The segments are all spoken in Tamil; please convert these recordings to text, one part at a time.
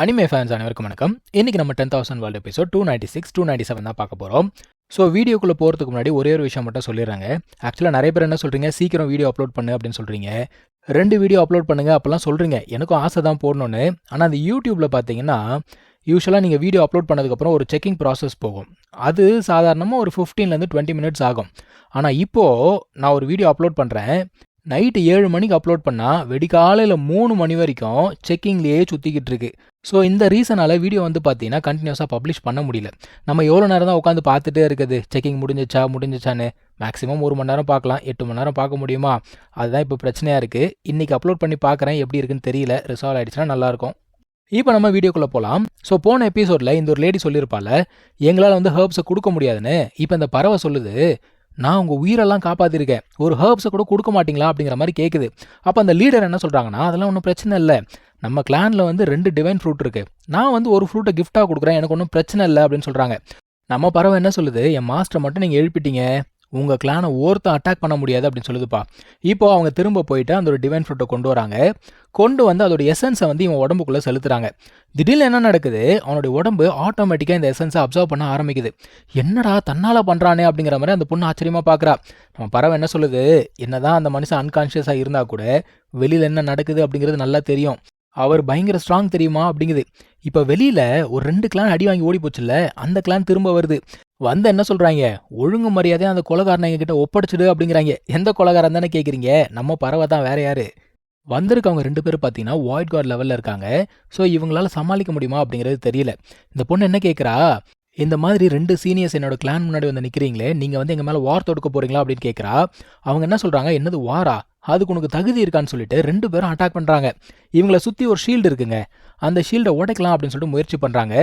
அனிமே ஃபேன்ஸ் அனைவருக்கும் வணக்கம். இன்னைக்கு நம்ம ten thousand world episode two ninety six two ninety seven தான் பார்க்க போகிறோம் ஸோ வீடியோக்குள்ளே போகிறதுக்கு முன்னாடி ஒரே ஒரு விஷயம் மட்டும் சொல்லிடுறாங்க. ஆக்சுவலாக நிறைய பேர் என்ன சொல்கிறீங்க சீக்கிரம் வீடியோ அப்லோட் பண்ணு அப்படின்னு சொல்கிறீங்க ரெண்டு வீடியோ அப்லோட் பண்ணுங்கள் அப்போல்லாம் சொல்கிறீங்க எனக்கும் ஆசை தான் போடணும்னு. ஆனால் அந்த யூடியூப்பில் பார்த்தீங்கன்னா யூஸ்வலாக நீங்கள் வீடியோ அப்லோட் பண்ணதுக்கப்புறம் ஒரு செக்கிங் ப்ராசஸ் போகும். அது சாதாரணமாக ஒரு ஃபிஃப்டீன்லேருந்து டுவெண்ட்டி மினிட்ஸ் ஆகும். ஆனால் இப்போது நான் ஒரு வீடியோ அப்லோட் பண்ணுறேன் நைட்டு ஏழு மணிக்கு அப்லோட் பண்ணால் வெடிக்காலையில் மூணு மணி வரைக்கும் செக்கிங்லேயே சுற்றிக்கிட்டு இருக்குது ஸோ இந்த ரீசனால் வீடியோ வந்து பார்த்தீங்கன்னா கண்டினியூஸாக பப்ளிஷ் பண்ண முடியல. நம்ம எவ்வளோ நேரம் தான் உட்காந்து பார்த்துட்டே இருக்குது? செக்கிங் முடிஞ்சிச்சா? முடிஞ்சிச்சான்னு. மேக்ஸிமம் ஒரு மணி நேரம் பார்க்கலாம் எட்டு மணி நேரம் பார்க்க முடியுமா? அதுதான் இப்போ பிரச்சனையாக இருக்குது இன்றைக்கி அப்லோட் பண்ணி பார்க்குறேன் எப்படி இருக்குன்னு தெரியல. ரிசால்வ் ஆகிடுச்சுன்னா நல்லாயிருக்கும். இப்போ நம்ம வீடியோக்குள்ளே போகலாம் ஸோ போன எபிசோடில் இந்த ஒரு லேடி சொல்லியிருப்பால எங்களால் வந்து ஹர்ப்ஸை கொடுக்க முடியாதுன்னு. இப்போ இந்த பறவை சொல்லுது நான் உங்கள் உயிரெல்லாம் காப்பாற்றிருக்கேன் ஒரு ஹர்ப்ஸை கூட கொடுக்க மாட்டீங்களா அப்படிங்கிற மாதிரி கேட்குது அப்போ அந்த லீடர் என்ன சொல்கிறாங்கன்னா அதெல்லாம் ஒன்றும் பிரச்சனை இல்லை. நம்ம கிளானில் வந்து ரெண்டு டிவைன் ஃப்ரூட் இருக்குது நான் வந்து ஒரு ஃப்ரூட்டை கிஃப்டாக கொடுக்குறேன். எனக்கு ஒன்றும் பிரச்சனை இல்லை. அப்படின்னு சொல்கிறாங்க நம்ம பறவை என்ன சொல்லுது? என் மாஸ்டரை மட்டும் நீங்கள் எழுப்பிட்டீங்க. உங்கள் கிளானை ஒருத்தன் அட்டாக் பண்ண முடியாது அப்படின்னு சொல்லுதுப்பா. இப்போது அவங்க திரும்ப போயிட்டு அந்த ஒரு டிவைன் ஃப்ரூட்டை கொண்டு வராங்க. கொண்டு வந்து அதோட எசன்ஸை வந்து இவன் உடம்புக்குள்ளே செலுத்துறாங்க. திடீர்னு என்ன நடக்குது? அவனுடைய உடம்பு ஆட்டோமேட்டிக்காக இந்த எசன்ஸை அப்சர்வ் பண்ண ஆரம்பிக்குது. என்னடா தன்னால் பண்ணுறானே அப்படிங்கிற மாதிரி அந்த பொண்ணு ஆச்சரியமாக பார்க்குறா நம்ம பறவை என்ன சொல்லுது? என்னதான் அந்த மனுஷன் அன்கான்ஷியஸாக இருந்தால் கூட வெளியில் என்ன நடக்குது அப்படிங்கிறது நல்லா தெரியும். அவர் பயங்கர ஸ்ட்ராங் தெரியுமா அப்படிங்குது. இப்போ வெளியில் ஒரு ரெண்டு கிளான் அடி வாங்கி ஓடி போச்சுல்ல அந்த கிளான் திரும்ப வருது. வந்த என்ன சொல்றாங்க? ஒழுங்கு மரியாதையாக அந்த கொலகாரனை கிட்ட ஒப்படைச்சிடு அப்படிங்கிறாங்க. எந்த கொலகாரன் தானே கேட்குறீங்க நம்ம பறவை தான் வேற யாரு? வந்திருக்கவங்க ரெண்டு பேரும் பார்த்தீங்கன்னா வாய்ட் கார்டு லெவலில் இருக்காங்க. ஸோ இவங்களால சமாளிக்க முடியுமா அப்படிங்கிறது தெரியல. இந்த பொண்ணு என்ன கேட்குறா இந்த மாதிரி ரெண்டு சீனியர்ஸ் என்னோட கிளான் முன்னாடி வந்து நிற்கிறீங்களே நீங்கள் வந்து எங்கள் மேலே வார் தொடுக்க போகிறீங்களா அப்படின்னு கேட்குறா அவங்க என்ன சொல்கிறாங்க என்னது வாரா அதுக்கு உனக்கு தகுதி இருக்கான்னு சொல்லிட்டு ரெண்டு பேரும் அட்டாக் பண்ணுறாங்க இவங்களை சுற்றி ஒரு ஷீல்டு இருக்குங்க. அந்த ஷீல்டை உடைக்கலாம் அப்படின்னு சொல்லிட்டு முயற்சி பண்ணுறாங்க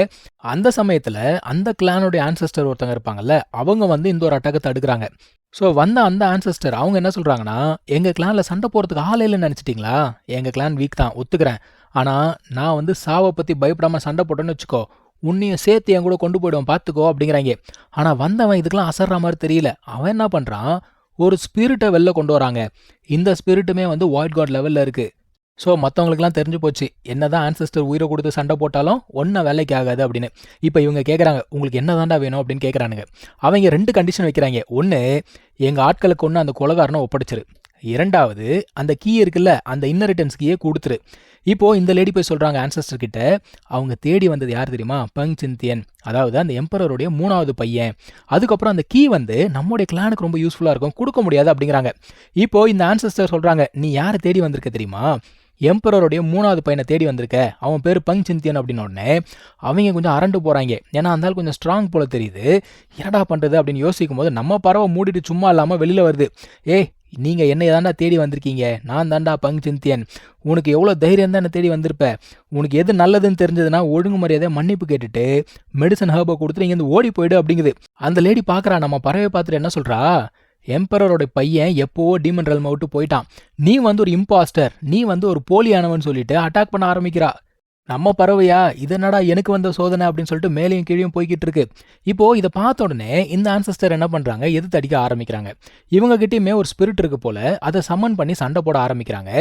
அந்த சமயத்தில் அந்த கிளானுடைய ஆன்சஸ்டர் ஒருத்தங்க இருப்பாங்கல்ல அவங்க வந்து இந்த ஒரு அட்டாக்கை தடுக்கிறாங்க. ஸோ வந்த அந்த ஆன்சஸ்டர் அவங்க என்ன சொல்கிறாங்கன்னா எங்கள் கிளானில் சண்டை போகிறதுக்கு ஆள் இல்லைன்னு நினச்சிட்டிங்களா? எங்கள் கிளான் வீக் தான் ஒத்துக்கிறேன். ஆனால் நான் வந்து சாவை பற்றி பயப்படாமல் சண்டை போட்டேன்னு வச்சுக்கோ. உன்னையும் சேர்த்து என் கூட கொண்டு போயிடுவோம் பார்த்துக்கோ அப்படிங்கிறாங்க. ஆனால் வந்தவன் இதுக்கெல்லாம் அசர்ற மாதிரி தெரியல. அவன் என்ன பண்ணுறான் ஒரு ஸ்பிரிட்டை வெளில கொண்டு வராங்க. இந்த ஸ்பிரிட்டுமே வந்து ஒயிட் காட் லெவலில் இருக்குது ஸோ மற்றவங்களுக்குலாம் தெரிஞ்சு போச்சு. என்ன தான் ஆன்சஸ்டர் உயிரை கொடுத்து சண்டை போட்டாலும் ஒன்றும் வேலைக்கு ஆகாது அப்படின்னு. இப்போ இவங்க கேட்குறாங்க உங்களுக்கு என்ன தாண்டா வேணும்? அப்படின்னு கேட்குறானுங்க அவங்க ரெண்டு கண்டிஷன் வைக்கிறாங்க. ஒன்று எங்கள் ஆட்களுக்கு ஒன்று அந்த கொலகாரனை ஒப்படைச்சிரு. இரண்டாவது அந்த கீ இருக்குல்ல அந்த இன்னரிட்டன்ஸ் கீயை கொடுத்துரு. இப்போ இந்த லேடி போய் சொல்றாங்க ஆன்சஸ்டர் கிட்ட அவங்க தேடி வந்தது யார் தெரியுமா? பங் சிந்தியன் அதாவது அந்த எம்பரருடைய மூணாவது பையன். அதுக்கப்புறம் அந்த கீ வந்து நம்முடைய கிளானுக்கு ரொம்ப யூஸ்ஃபுல்லாக இருக்கும் கொடுக்க முடியாது அப்படிங்கிறாங்க. இப்போ இந்த ஆன்சஸ்டர் சொல்றாங்க நீ யாரை தேடி வந்திருக்க தெரியுமா? எம்பரருடைய மூணாவது பையனை தேடி வந்திருக்க. அவன் பேர் பங் சிந்தியன் அப்படின்னு உடனே அவங்க கொஞ்சம் அரண்டு போகிறாங்க ஏன்னா அந்த கொஞ்சம் ஸ்ட்ராங் போல தெரியுது. என்னடா பண்ணுறது அப்படின்னு யோசிக்கும் போது நம்ம பறவை மூடிட்டு சும்மா இல்லாமல் வெளியில் வருது. ஏய் நீங்கள் என்னை தாண்டா தேடி வந்திருக்கீங்க. நான் தாண்டா பங்கு சிந்தியன் உனக்கு எவ்வளோ தைரியம் தான் என்ன தேடி வந்திருப்ப? உனக்கு எது நல்லதுன்னு தெரிஞ்சதுன்னா ஒழுங்கு மரியாதை மன்னிப்பு கேட்டுட்டு மெடிசன் ஹர்பை கொடுத்துட்டு இங்கேருந்து ஓடி போயிடு அப்படிங்குது. அந்த லேடி பார்க்குறா நம்ம பறவை பார்த்துட்டு என்ன சொல்கிறா எம்பரரோட பையன் எப்போவோ டீமன் ரல்மை விட்டு போயிட்டான். நீ வந்து ஒரு இம்பாஸ்டர் நீ வந்து ஒரு போலியானவன் சொல்லிட்டு அட்டாக் பண்ண ஆரம்பிக்கிறா. நம்ம பறவையா? இதனடா எனக்கு வந்த சோதனை அப்படின்னு சொல்லிட்டு மேலேயும் கீழேயும் போய்கிட்டு இருக்கு இப்போ இதை பார்த்த உடனே இந்த ஆன்சஸ்டர் என்ன பண்றாங்க? எது தடிக்க ஆரம்பிக்கிறாங்க. இவங்க கிட்டயுமே ஒரு ஸ்பிரிட் இருக்கு போல அதை சம்மன் பண்ணி சண்டை போட ஆரம்பிக்கிறாங்க.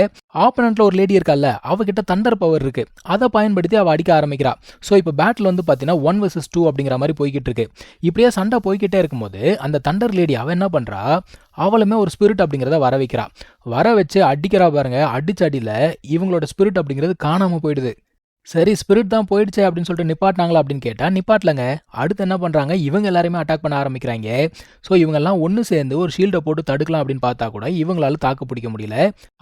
ஆப்பனண்ட்ல ஒரு லேடி இருக்கால அவகிட்ட தண்டர் பவர் இருக்கு. அதை பயன்படுத்தி அவ அடிக்க ஆரம்பிக்கிறா. ஸோ இப்போ பேட்டில் வந்து பார்த்தீங்கன்னா ஒன் வர்சஸ் டூ அப்படிங்கிற மாதிரி போய்கிட்டு இருக்கு இப்படியே சண்டை போய்கிட்டே இருக்கும்போது அந்த தண்டர் லேடி அவ என்ன பண்றா? அவளுமே ஒரு ஸ்பிரிட் அப்படிங்கிறத வர வைக்கிறா. வர வச்சு அடிக்கிறா பாருங்க அடிச்ச அடியில் இவங்களோட ஸ்பிரிட் அப்படிங்கிறது காணாமல் போயிடுது. சரி ஸ்பிரிட் தான் போயிடுச்சு அப்படின்னு சொல்லிட்டு நிப்பாட்டினாங்களா அப்படின்னு கேட்டால் நிப்பாட்டலங்க. அடுத்து என்ன பண்ணுறாங்க இவங்க எல்லாருமே அட்டாக் பண்ண ஆரம்பிக்கிறாங்க. ஸோ இவங்கெல்லாம் ஒன்று சேர்ந்து ஒரு ஷீல்டை போட்டு தடுக்கலாம் அப்படின்னு பார்த்தா கூட இவங்களால தாக்கு பிடிக்க முடியல.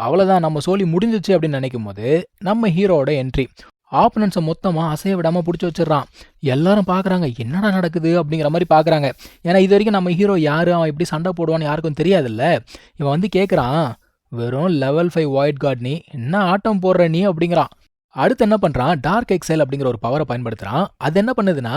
அவ்வளோதான் நம்ம சோழி முடிஞ்சிச்சு அப்படின்னு நினைக்கும் போது நம்ம ஹீரோட என்ட்ரி ஆப்பனன்ஸை மொத்தமாக அசைய விடாமல் பிடிச்சி வச்சிடறான். எல்லாரும் பார்க்குறாங்க என்னடா நடக்குது? அப்படிங்கிற மாதிரி பார்க்குறாங்க ஏன்னா இது வரைக்கும் நம்ம ஹீரோ யார்? அவன் எப்படி சண்டை போடுவான்னு யாருக்கும் தெரியாதுல்ல. இவன் வந்து கேட்குறான் வெறும் லெவல் ஃபைவ் ஒயிட் கார்ட் நீ என்ன ஆட்டம் போடுற நீ? அப்படிங்கிறான். அடுத்து என்ன பண்ணுறான் டார்க் எக்ஸைல் அப்படிங்கிற ஒரு பவரை பயன்படுத்துகிறான் அது என்ன பண்ணுதுன்னா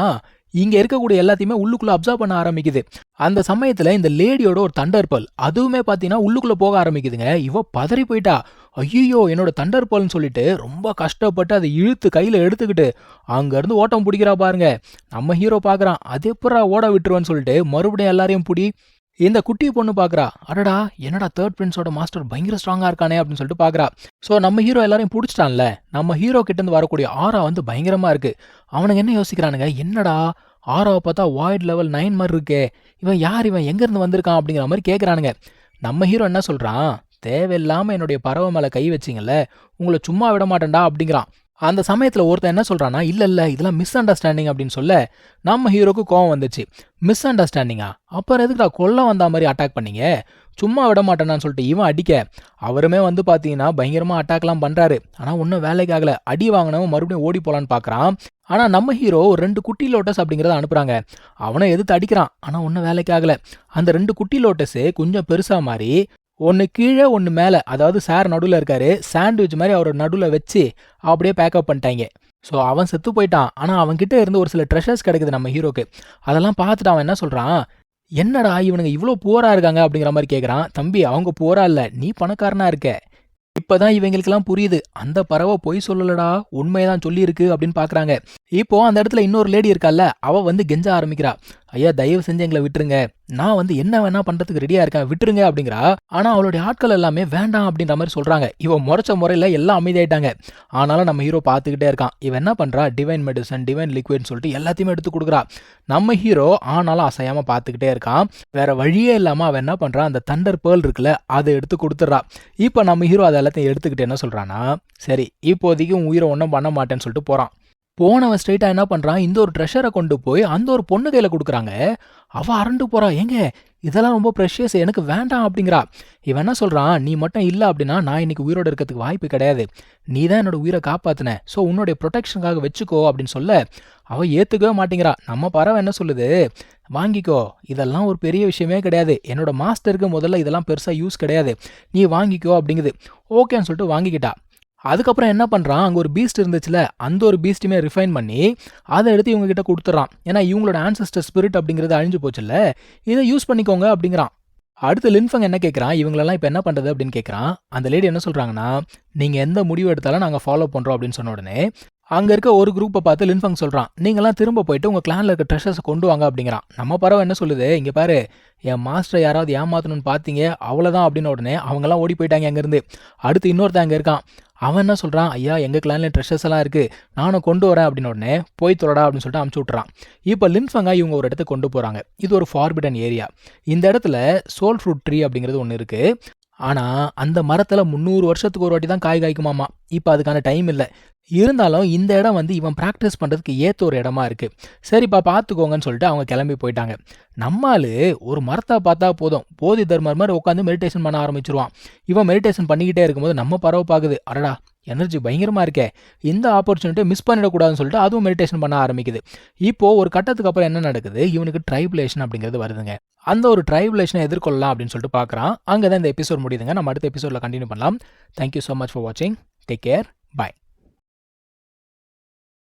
இங்கே இருக்கக்கூடிய எல்லாத்தையுமே உள்ளுக்குள்ளே அப்சர்வ் பண்ண ஆரம்பிக்குது. அந்த சமயத்தில் இந்த லேடியோட ஒரு தண்டர் பல் அதுவுமே பார்த்தீங்கன்னா உள்ளுக்குள்ளே போக ஆரம்பிக்குதுங்க. இவ பதறி போயிட்டா. ஐயோ என்னோட தண்டர் பல்னு சொல்லிட்டு ரொம்ப கஷ்டப்பட்டு அதை இழுத்து கையில் எடுத்துக்கிட்டு அங்கேருந்து ஓட்டம் பிடிக்கிறா பாருங்க. நம்ம ஹீரோ பார்க்குறான் அது எப்படா ஓட விட்டுருவேன்னு சொல்லிட்டு மறுபடியும் எல்லாரையும் பிடி இந்த குட்டி பொண்ணு பார்க்குறா அடடா என்னடா தேர்ட் பிரின்ஸோட மாஸ்டர் பயங்கர ஸ்ட்ராங்காக இருக்கானே அப்படின்னு சொல்லிட்டு பார்க்குறா ஸோ நம்ம ஹீரோ எல்லாரையும் பிடிச்சிட்டான்ல? நம்ம ஹீரோ கிட்டேருந்து வரக்கூடிய ஆரா வந்து பயங்கரமாக இருக்கு. அவனுங்க என்ன யோசிக்கிறானுங்க? என்னடா ஆராவை பார்த்தா வாய்ட் லெவல் நைன் மாதிரி இருக்கே. இவன் யார்? இவன் எங்கேருந்து வந்திருக்கான் அப்படிங்கிற மாதிரி கேட்குறானுங்க நம்ம ஹீரோ என்ன சொல்கிறான் தேவையில்லாமல் என்னுடைய பறவை மேலே கை வச்சிங்கல்ல உங்களை சும்மா விட மாட்டேன்டா அப்படிங்கிறான். அந்த சமயத்தில் ஒருத்தன் என்ன சொல்கிறான்னா இல்லை இல்லை இதெல்லாம் மிஸ் அண்டர்ஸ்டாண்டிங் அப்படின்னு சொல்ல நம்ம ஹீரோக்கு கோவம் வந்துச்சு. மிஸ் அண்டர்ஸ்டாண்டிங்கா அப்புறம் எதுக்குடா கொல்ல வந்த மாதிரி அட்டாக் பண்ணீங்க? சும்மா விட மாட்டேனான்னு சொல்லிட்டு இவன் அடிக்க. அவருமே வந்து பார்த்தீங்கன்னா பயங்கரமாக அட்டாக்லாம் பண்ணுறாரு ஆனால் ஒன்றும் வேலைக்கு ஆகலை. அடி வாங்கினவன் மறுபடியும் ஓடி போகலான்னு பார்க்குறான் ஆனால் நம்ம ஹீரோ ரெண்டு குட்டி லோட்டஸ் அப்படிங்கிறத அனுப்புகிறாங்க அவனை எதிர்த்து அடிக்கிறான். ஆனால் ஒன்றும் வேலைக்கு ஆகலை. அந்த ரெண்டு குட்டி லோட்டஸு கொஞ்சம் பெருசாக மாறி ஒன்று கீழே ஒன்று மேலே. அதாவது சார் நடுவில் இருக்காரு. சாண்ட்விச் மாதிரி அவர் நடுவில் வச்சு அப்படியே பேக்கப் பண்ணிட்டாங்க. ஸோ அவன் செத்து போயிட்டான். ஆனால் அவன்கிட்ட இருந்து ஒரு சில ட்ரெஷர்ஸ் கிடைக்குது நம்ம ஹீரோக்கு அதெல்லாம் பார்த்துட்டு அவன் என்ன சொல்கிறான் என்னடா இவனுங்க இவ்வளோ போரா இருக்காங்க? அப்படிங்கிற மாதிரி கேட்குறான் தம்பி அவங்க போரா இல்லை. நீ பணக்காரனா இருக்க. இப்பதான் இவங்களுக்கெல்லாம் புரியுது. அந்த பறவை பொய் சொல்லலடா. உண்மையை தான் சொல்லியிருக்கு அப்படின்னு பார்க்குறாங்க இப்போ அந்த இடத்துல இன்னொரு லேடி இருக்கால்ல அவ வந்து கெஞ்ச ஆரம்பிக்கிறா. ஐயா தயவு செஞ்சு எங்களை விட்டுருங்க. நான் வந்து என்ன வேணா பண்றதுக்கு ரெடியா இருக்கேன் விட்டுருங்க அப்படிங்கிறா. ஆனா அவளுடைய ஆட்கள் எல்லாமே வேண்டாம் அப்படின்ற மாதிரி சொல்றாங்க. இவ முறைச்ச முறையில எல்லாம் அமைதியாயிட்டாங்க. ஆனாலும் நம்ம ஹீரோ பார்த்துக்கிட்டே இருக்கான். இவன் என்ன பண்றா? டிவைன் மெடிசன் டிவைன் லிக்விட்னு சொல்லிட்டு எல்லாத்தையுமே எடுத்து கொடுக்குறா. நம்ம ஹீரோ ஆனாலும் அசையாம பார்த்துக்கிட்டே இருக்கான். வேற வழியே இல்லாம அவன் என்ன பண்றா? அந்த தண்டர் பேர்ல் இருக்குல்ல அதை எடுத்து கொடுத்துட்றா. இப்போ நம்ம ஹீரோ அதை எல்லாத்தையும் எடுத்துக்கிட்டு என்ன சொல்றானா சரி இப்போதைக்கு உன் உயிரை ஒன்றும் பண்ண மாட்டேன்னு சொல்லிட்டு போறான். போனவன் ஸ்ட்ரைட்டா என்ன பண்றான்? இந்த ஒரு ட்ரெஷரை கொண்டு போய் அந்த ஒரு பொண்ணு கையில கொடுக்குறாங்க. அவ அரண்டு போறா. ஏங்க இதெல்லாம் ரொம்ப ப்ரெஷியஸ் எனக்கு வேண்டாம் அப்படிங்கிறா. இவன் என்ன சொல்றான்? நீ மட்டும் இல்லை அப்படின்னா நான் இன்னைக்கு உயிரோட இருக்கிறதுக்கு வாய்ப்பு கிடையாது. நீ தான் என்னோட உயிரை காப்பாத்தின. ஸோ உன்னுடைய ப்ரொடெக்ஷனுக்காக வச்சுக்கோ அப்படின்னு சொல்ல அவ ஏத்துக்கவே மாட்டேங்கிறா. நம்ம பறவை என்ன சொல்லுது? வாங்கிக்கோ. இதெல்லாம் ஒரு பெரிய விஷயமே கிடையாது. என்னோட மாஸ்டருக்கு முதல்ல இதெல்லாம் பெருசாக யூஸ் கிடையாது. நீ வாங்கிக்கோ அப்படிங்குது. ஓகேன்னு சொல்லிட்டு வாங்கிக்கிட்டா. அதுக்கப்புறம் என்ன பண்ணுறான் அங்கே ஒரு பீஸ்ட் இருந்துச்சுல அந்த ஒரு பீஸ்ட்டுமே ரிஃபைன் பண்ணி அதை எடுத்து இவங்க கிட்ட கொடுத்துட்றான் ஏன்னா இவங்களோட ஆன்சஸ்டர் ஸ்பிரிட் அப்படிங்கிறது அழிஞ்சு போச்சுல்ல இதை யூஸ் பண்ணிக்கோங்க அப்படிங்கிறான். அடுத்து லின்ஃபங் என்ன கேட்குறான் இவங்களெல்லாம் இப்போ என்ன பண்ணுறது அப்படின்னு கேட்குறான் அந்த லேடி என்ன சொல்கிறாங்கன்னா நீங்கள் எந்த முடிவு எடுத்தாலும் நாங்கள் ஃபாலோ பண்ணுறோம் அப்படின்னு சொன்ன உடனே அங்கே இருக்க ஒரு குரூப்பை பார்த்து லின்ஃபங் சொல்கிறான் நீங்களாம் திரும்ப போயிட்டு உங்கள் கிளானில் இருக்க ட்ரெஷர்ஸை கொண்டு வாங்க அப்படிங்கிறான். நம்ம பறவை என்ன சொல்லுது? இங்கே பாரு என் மாஸ்டரை யாராவது ஏமாற்றணும்னு பார்த்தீங்க அவ்வளோதான் அப்படின்னு உடனே அவங்கெல்லாம் ஓடி போயிட்டாங்க அங்கேருந்து. அடுத்து இன்னொருத்தன் அங்கே இருக்கான். அவன் என்ன சொல்கிறான் ஐயா எங்கள் கிளானில் ட்ரெஷர்ஸ் எல்லாம் இருக்குது நானும் கொண்டு வரேன் அப்படின்னு உடனே போய் தொடடா அப்படின்னு சொல்லிட்டு அமுச்சு விட்றான் இப்போ லின்ஃபங்கா இவங்க ஒரு இடத்துக்கு கொண்டு போகிறாங்க இது ஒரு ஃபார்பிடன் ஏரியா இந்த இடத்துல சோல் ஃப்ரூட் ட்ரீ அப்படிங்கிறது ஒன்று இருக்குது ஆனால் அந்த மரத்தில் முந்நூறு வருஷத்துக்கு ஒரு வாட்டி தான் காய் காய்க்குமாமா. இப்போ அதுக்கான டைம் இல்லை. இருந்தாலும் இந்த இடம் வந்து இவன் ப்ராக்டிஸ் பண்ணுறதுக்கு ஏற்ற ஒரு இடமா இருக்குது சரிப்பா பார்த்துக்கோங்கன்னு சொல்லிட்டு அவங்க கிளம்பி போயிட்டாங்க. நம்மால் ஒரு மரத்தை பார்த்தா போதும். போதி தர்மர் மாதிரி உட்காந்து மெடிடேஷன் பண்ண ஆரம்பிச்சிருவான். இவன் மெடிடேஷன் பண்ணிக்கிட்டே இருக்கும்போது நம்ம பறவை பார்க்குது அடடா எனர்ஜி பயங்கரமாக இருக்கே. இந்த ஆப்பர்ச்சுனிட்டியை மிஸ் பண்ணிடக்கூடாதுன்னு சொல்லிட்டு அதுவும் மெடிடேஷன் பண்ண ஆரம்பிக்குது. இப்போது ஒரு கட்டத்துக்கு அப்புறம் என்ன நடக்குது? இவனுக்கு ட்ரைபுலேஷன் அப்படிங்கிறது வருதுங்க. அந்த ஒரு ட்ரைபுலேஷனை எதிர்கொள்ளலாம் அப்படின்னு சொல்லிட்டு பார்க்குறான் அங்கே தான் இந்த எபிசோட் முடியுதுங்க. நம்ம அடுத்த எபிசோடில் கண்டினியூ பண்ணலாம். Thank you so much for வாட்சிங் டேக் கேர் பாய்